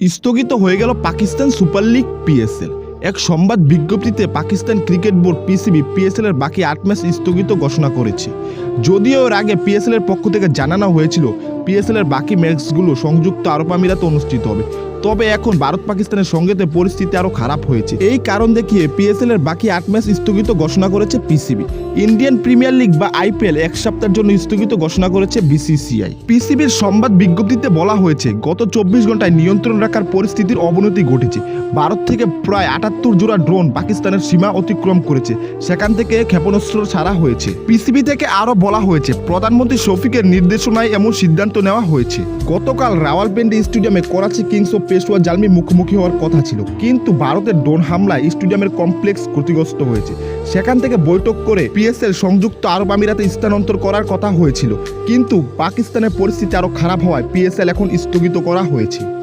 স্থগিত হয়ে গেল পাকিস্তান সুপার লিগ পিএসএল। এক সংবাদ বিজ্ঞপ্তিতে Pakistan cricket board PCB PSL এর বাকি আট ম্যাচ স্থগিত ঘোষণা করেছে। যদিও এর আগে পিএসএল এর পক্ষ থেকে জানানো হয়েছিল, পিএসএল এর বাকি ম্যাচগুলো সংযুক্ত আরব আমিরাতে অনুষ্ঠিত হবে। তবে এখন ভারত পাকিস্তানের সঙ্গেতে পরিস্থিতি আরও খারাপ হয়েছে। এই কারণ দেখিয়ে পিএসএল এর বাকি আট ম্যাচ স্থগিত ঘোষণা করেছে পিসিবি ইন্ডিয়ান প্রিমিয়ার লিগ বা আইপিএল এক সপ্তাহের জন্য স্থগিত ঘোষণা করেছে বিসিসিআই পিসিবির সংবাদ বিজ্ঞপ্তিতে বলা হয়েছে, গত চব্বিশ ঘন্টায় নিয়ন্ত্রণ রাখার পরিস্থিতির অবনতি ঘটেছে। ভারত থেকে প্রায় আটাত্তর জোড়া ড্রোন পাকিস্তানের সীমা অতিক্রম করেছে। সেখান থেকে ক্ষেপণাস্ত্র ছাড়া হয়েছে। পিসিবি থেকে আরও বলা হয়েছে, প্রধানমন্ত্রী শফিকের নির্দেশনায় এমন সিদ্ধান্ত নেওয়া হয়েছে। গতকাল রাওয়ালপিন্ডি স্টেডিয়ামে করাচি কিংস ও পেশোয়া জালমি মুখোমুখি হওয়ার কথা ছিল। কিন্তু ভারতের ড্রোন হামলায় স্টেডিয়ামের কমপ্লেক্স ক্ষতিগ্রস্ত হয়েছে। সেখান থেকে বৈঠক করে পিএসএল সংযুক্ত আরব আমিরাতে স্থানান্তর করার কথা হয়েছিল। কিন্তু পাকিস্তানের পরিস্থিতি আরও খারাপ হওয়ায় পিএসএল এখন স্থগিত করা হয়েছে।